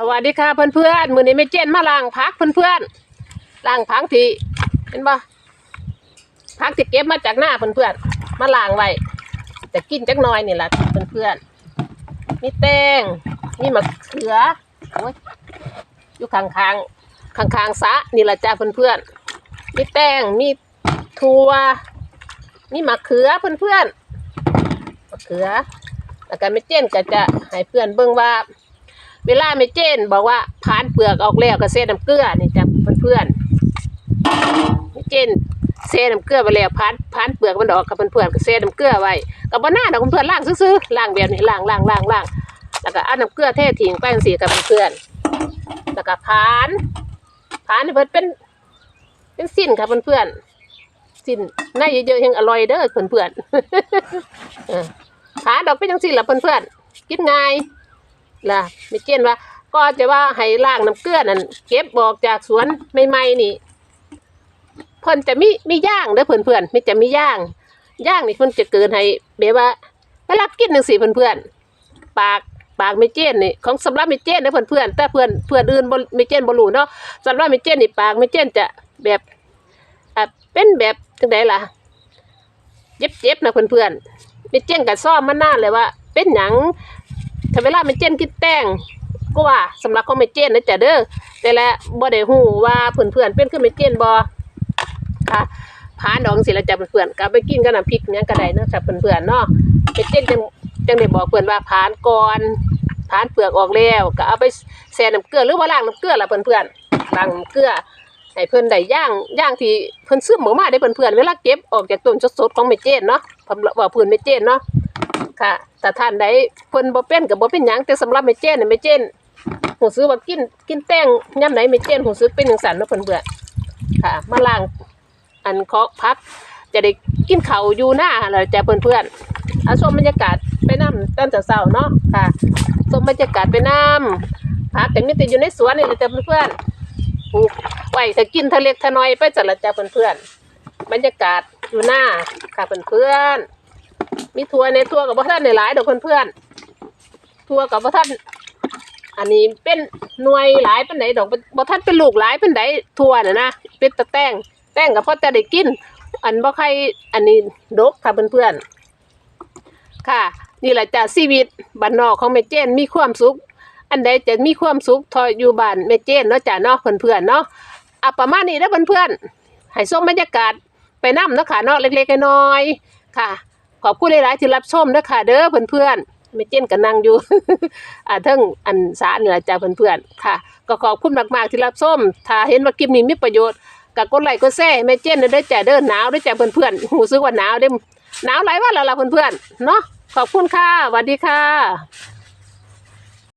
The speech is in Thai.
สวัสดีค่ะเพื่อนๆมื้อนี้แม่เจนมาล้างผักเพื่อนๆล้างผักทีเห็นบ่ผักที่เก็บมาจากหน้าเพื่อนๆมาล้างไว้จะกินจักน่อยนี่ล่ะเพื่อนมีแตงมีมะเขือโอ้ยอยู่ข้างๆข้างๆสะนี่ละจ้าเพื่อนๆมีแตงมีถั่วมีมะเขือเพื่อนๆมะเขือแล้วก็แม่เจนก็จะให้เพื่อนเบิ่งว่า เวลาแม่เจนบอกว่าผ่านเปลือกออกแล้วก็เซน้ำเกลือนี่จ้ะเพื่อนๆแม่เจนเซน้ำเกลือไปแล้วผ่านผ่านเปลือกมันออกกับเพื่อนๆก็เซน้ำเกลือไว้ก็บ่น่าดอกเพื่อนๆล้างซื่อๆล้างแบบนี้ล้างล้างล้างล้างแล้วก็เอาน้ำเกลือเททิ้งไปจังซี่กับเพื่อนแล้วก็ผ่านผ่านเพิ่อนเป็น เป็นสิ้นค่ะเพื่อนๆสิ้นในเยอะๆยังอร่อยเด้อเพื่อนๆผ่านดอกเป็นจังซี่ล่ะเพื่อนๆกินง่าย ล่ะไม่เจนว่า ก็จะว่าให้ล้างน้ำเกลือนั่นเก็บออกจากสวนใหม่ๆนี่เพิ่นจะมีมีย่างเด้อเพื่อนๆไม่จะมีย่าง ย่างนี่เพิ่นจะเกินให้แบบว่าไปรับกินจังซี่เพื่อนๆปากปากไม่เจนนี่ของสำหรับไม่เจนเด้อเพื่อนๆแต่เพื่อนเพื่อนอื่นบไม่เจนบ่รู้เนาะสำหรับไม่เจนนี่ปากไม่เจนจะแบบอะเป็นแบบจังไดล่ะเจ็บๆนะเพื่อนๆไม่เจนก็ซ่อมมานานเลยว่า เป็นหยัง ถ้าเวลาแม่เจนกินแป้งก็ว่าสำหรับของแม่เจนนะจ๊ะเด้อแต่ละบ่ได้ฮู้ว่าเพื่อนๆเป็นคือแม่เจนบ่ค่ะผานดองสิละจ้ะเพื่อนๆก็เอาไปกินกับน้ำพริกหยังก็ได้เนาะจ้ะเพื่อนๆเนาะแม่เจนจังจังได้บอกเพื่อนว่าผานก่อนผานเปลือกออกแล้วก็เอาไปแช่น้ำเกลือหรือว่าล้างน้ำเกลือล่ะเพื่อนๆล้างน้ำเกลือให้เพิ่อนได้ย่างย่างที่เพิ่นซึมออกมาได้เพื่อนๆเวลาเก็บออกจากต้นสดๆของแม่เจนเนาะผมว่าเพื่อนแม่เจนเนาะ ค่ะแต่ท่านใดเพิ่นบ่เป็นก็บ่เป็นหยังแต่สำหรับแม่เจนน่ะแม่เจนหูซื้อว่ากินกินแป้งยามไหนแม่เจนหูซื้อเป็นจังซั่นเนาะเพิ่นเบื่อค่ะ มาล้างอันเคาะพัก จะได้กินข้าวอยู่หน้าแล้วจ้ะเพื่อนๆเอาชมบรรยากาศไปนำตอนเช้าเนาะค่ะชมบรรยากาศไปนำพักแต่มีแต่อยู่ในสวนนี่แหละจ้ะเพื่อนๆปลูกไว้ถ้ากินทะเล็กทะน้อยไปจัดละจ้ะเพื่อนๆบรรยากาศอยู่หน้าค่ะเพื่อนๆ มีทัวในทัวกับพ่ท่านในหลายดอกเพื่อนๆทัวกับพ่ท่านอันนี้เป็นหน่วยหลายเป็นไหนดอกบ่ท่านเป็นลูกหลายเป็นไหนทัวน่ะนะเป็นตะแต้งแต้งกับพ่อจะได้กิน อันบ่ใครอันนี้ดกค่ะเพื่อนๆค่ะ นี่แหละจ้ะชีวิตบ้านนอกของแม่เจนมีความสุข อันใดจะมีความสุขทออยู่บ้านแม่เจนเนาะจ้ะเนาะเพื่อนๆเนาะอะประมาณนี้เด้อเพื่อนๆให้ส้มบรรยากาศไปนํเนาะค่ะเนาะเล็กๆน้อยๆค่ะ ขอบคุณหลายๆที่รับชมเด้อค่ะเด้อเพื่อนๆไม่เจนก็นั่งอยู่ อ่าทั้งอันสาเหนือจ้าเพื่อนๆค่ะ ก็ขอบคุณมากๆที่รับชมถ้าเห็นว่าคลิปนี้มีประโยชน์ก็กดไลค์กดแชร์ให้แม่เจนเด้อจ้าเด้อหนาวเด้อจ้าเพื่อนๆหูซื้อว่าหนาวเด้อหนาวหลายวันแล้วล่ะเพื่อนๆเนาะขอบคุณค่ะสวัสดีค่ะ